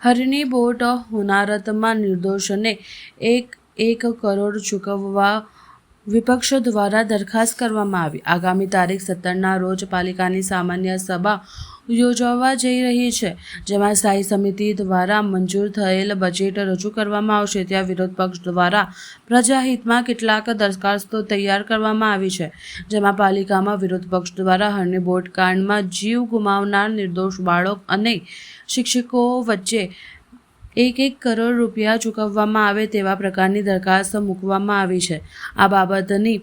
હરની boat હોનારતમાં નિર્દોષને એક એક કરોડ ચૂકવવા વિપક્ષ દ્વારા દરખાસ્ત કરવામાં આવી. આગામી તારીખ સત્તરના રોજ પાલિકાની સામાન્ય સભા યોજવા જઈ રહી છે, જેમાં સ્થાયી સમિતિ દ્વારા મંજૂર થયેલ બજેટ રજૂ કરવામાં આવશે. ત્યાં વિરોધ પક્ષ દ્વારા પ્રજાહિતમાં કેટલાક દરખાસ્તો તૈયાર કરવામાં આવી છે, જેમાં પાલિકામાં વિરોધ પક્ષ દ્વારા બોટ કાંડમાં જીવ ગુમાવનાર નિર્દોષ બાળક અને શિક્ષકો વચ્ચે એક એક કરોડ રૂપિયા ચૂકવવામાં આવે તેવા પ્રકારની દરખાસ્ત મૂકવામાં આવી છે. આ બાબતની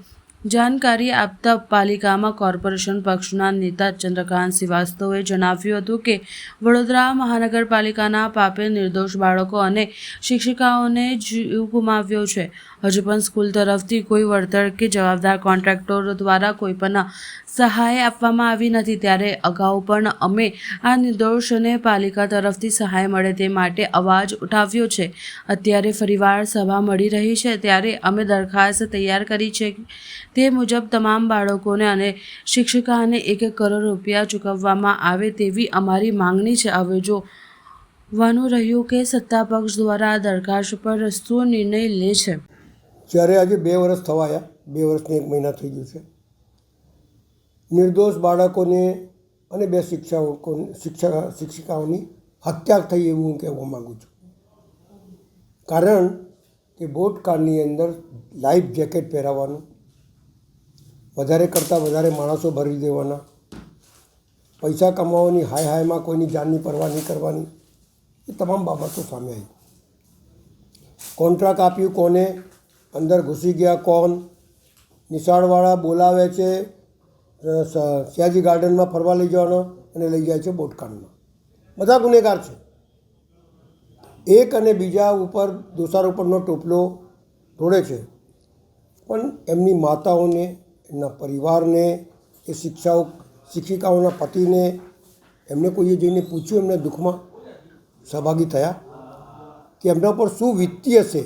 જાણકારી આપતા પાલિકામાં કોર્પોરેશન પક્ષના નેતા ચંદ્રકાંત શ્રીવાસ્તવે જણાવ્યું હતું કે વડોદરા મહાનગરપાલિકાના પાપે નિર્દોષ બાળકો અને શિક્ષિકાઓને જીવ ગુમાવ્યો છે. હજુ પણ સ્કૂલ તરફથી કોઈ વળતર કે જવાબદાર કોન્ટ્રાક્ટરો દ્વારા કોઈ પણ સહાય આપવામાં આવી નથી. ત્યારે અગાઉ પણ અમે આ નિર્દોષને પાલિકા તરફથી સહાય મળે તે માટે અવાજ ઉઠાવ્યો છે. અત્યારે ફરીવાર સભા મળી રહી છે. ત્યારે અમે દરખાસ્ત તૈયાર કરી છે તે મુજબ તમામ બાળકોને અને શિક્ષિકાને એક એક કરોડ રૂપિયા ચૂકવવામાં આવે તેવી અમારી માંગણી છે. હવે જો વાનું રહ્યું કે સત્તા પક્ષ દ્વારા આ દરખાસ્ત પર શું નિર્ણય લે છે. જ્યારે આજે બે વર્ષ થવાયા, બે વર્ષને એક મહિના થઈ ગયું છે. નિર્દોષ બાળકોને અને બે શિક્ષકો, શિક્ષક, શિક્ષિકાઓની હત્યા થઈ એવું હું કહેવા માગું છું. કારણ કે બોટ કારની અંદર લાઈફ જેકેટ પહેરાવવાનું વધારે કરતાં વધારે માણસો ભરી દેવાના. પૈસા કમાવાની હાય હાયમાં કોઈની જાનની પરવા નહીં કરવાની. એ તમામ બાબતો સામે આવી. કોન્ટ્રાક્ટ આપ્યું કોને? અંદર ઘૂસી ગયા કોણ? નિશાળવાળા બોલાવે છે સયાજી ગાર્ડનમાં ફરવા લઈ જવાનો અને લઈ જાય છે બોટકાંડમાં બધા ગુનેગાર છે. એક અને બીજા ઉપર દોષારોપણનો ટોપલો ઢોળે છે. પણ એમની માતાઓને એમના પરિવારને, એ શિક્ષાઓ, શિક્ષિકાઓના પતિને, એમને કોઈએ જઈને પૂછ્યું, એમને દુઃખમાં સહભાગી થયા કે એમના પર શું વીતતી હશે?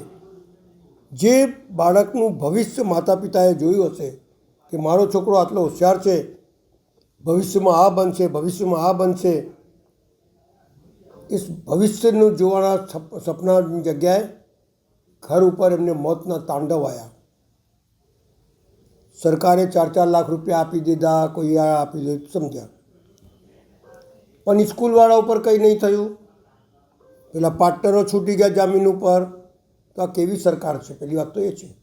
જે બાળકનું ભવિષ્ય માતા પિતાએ જોયું હશે કે મારો છોકરો આટલો હોશિયાર છે, ભવિષ્યમાં આ બનશે, ભવિષ્યમાં આ બનશે, એ ભવિષ્યનું જોવાના સપ- સપનાની જગ્યાએ ઘર ઉપર એમને મોતના તાંડવ આવ્યા સરકારે ચાર ચાર લાખ રૂપિયા આપી દીધા, કોઈ આ આપી દીધું, સમજ્યા? પણ સ્કૂલવાળા ઉપર કંઈ નહીં થયું. પેલા પાર્ટનરો છૂટી ગયા જામીન ઉપર. તો આ કેવી સરકાર છે? પહેલી વાત તો એ છે.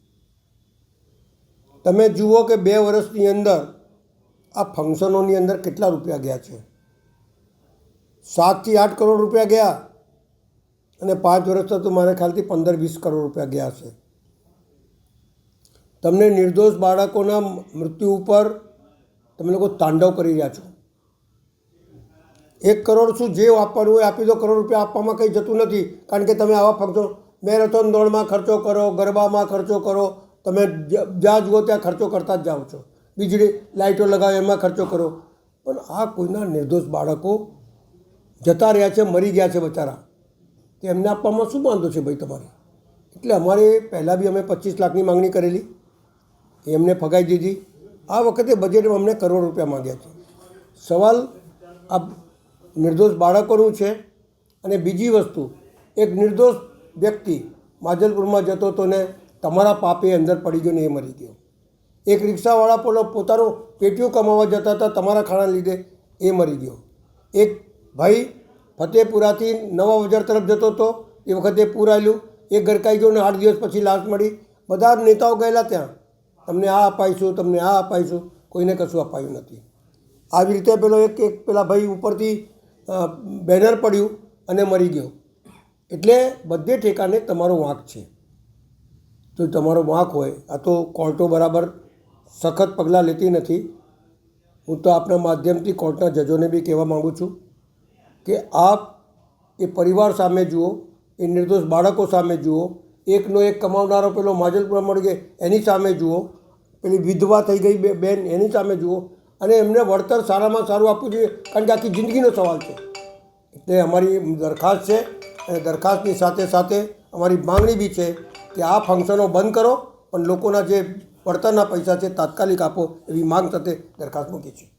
તમે જુઓ કે બે વર્ષની અંદર આ ફંક્શનોની અંદર કેટલા રૂપિયા ગયા છે? સાતથી આઠ કરોડ રૂપિયા ગયા. અને પાંચ વર્ષ તો મારે ખ્યાલથી પંદર વીસ કરોડ રૂપિયા ગયા છે. તમને નિર્દોષ બાળકોના મૃત્યુ ઉપર તમે લોકો તાંડવ કરી રહ્યા છો. એક કરોડ શું જે આપવાનું હોય આપી દો, કરોડ રૂપિયા આપવામાં કંઈ જતું નથી. કારણ કે તમે આવા ફંક્શન, મેરેથોન દોડમાં ખર્ચો કરો, ગરબામાં ખર્ચો કરો, તમે જ્યાં જુઓ ત્યાં ખર્ચો કરતા જ જાઓ છો. વીજળી લાઇટો લગાવો, એમાં ખર્ચો કરો. પણ આ કોઈના નિર્દોષ બાળકો જતા રહ્યા છે, મરી ગયા છે બચારા. તો એમને આપવામાં શું વાંધો છે ભાઈ તમારે? એટલે અમારે પહેલાં બી અમે પચીસ લાખની માંગણી કરેલી. એમને ફગાઈ દીધી. આ વખતે બજેટમાં અમને કરોડ રૂપિયા માંગ્યા છે. સવાલ આ નિર્દોષ બાળકોનું છે અને બીજી વસ્તુ, એક નિર્દોષ વ્યક્તિ માજલપુરમાં જતો હતો ને તમારા પાપે અંદર પડી ગયો ને એ મરી ગયો. એક રિક્ષાવાળા પોલો પોતાનું પેટીઓ કમાવા જતા હતા, તમારા ખાણા લીધે એ મરી ગયો. એક ભાઈ ફતેપુરાથી નવા બજાર તરફ જતો હતો, એ વખતે પૂર આવ્યું એ ગરકાઈ ગયો ને આઠ દિવસ પછી લાશ મળી. બધા નેતાઓ ગયેલા ત્યાં. તમને આ અપાઈશું, તમને આ અપાઈશું. કોઈને કશું અપાયું નથી. આવી રીતે પેલો એક એક પેલા ભાઈ ઉપરથી બેનર પડ્યું અને મરી ગયો. એટલે બધે ઠેકાને તમારો વાંક છે. તો તમારો વાંક હોય, આ તો કોર્ટો બરાબર સખત પગલાં લેતી નથી. હું તો આપના માધ્યમથી કોર્ટના જજોને બી કહેવા માગું છું કે આપ એ પરિવાર સામે જુઓ, એ નિર્દોષ બાળકો સામે જુઓ, એકનો એક કમાવનારો પેલો માજલપુરા મળી એની સામે જુઓ. પેલી વિધવા થઈ ગઈ બેન, એની સામે જુઓ. અને એમને વળતર સારામાં સારું આપવું જોઈએ, કારણ કે આખી જિંદગીનો સવાલ છે. એટલે અમારી દરખાસ્ત છે, અને દરખાસ્તની સાથે સાથે અમારી માંગણી બી છે કે આ ફંક્શનો બંધ કરો, પણ લોકોના જે વળતરના પૈસા છે, તાત્કાલિક આપો એવી માંગ સાથે દરખાસ્ત મૂકી છે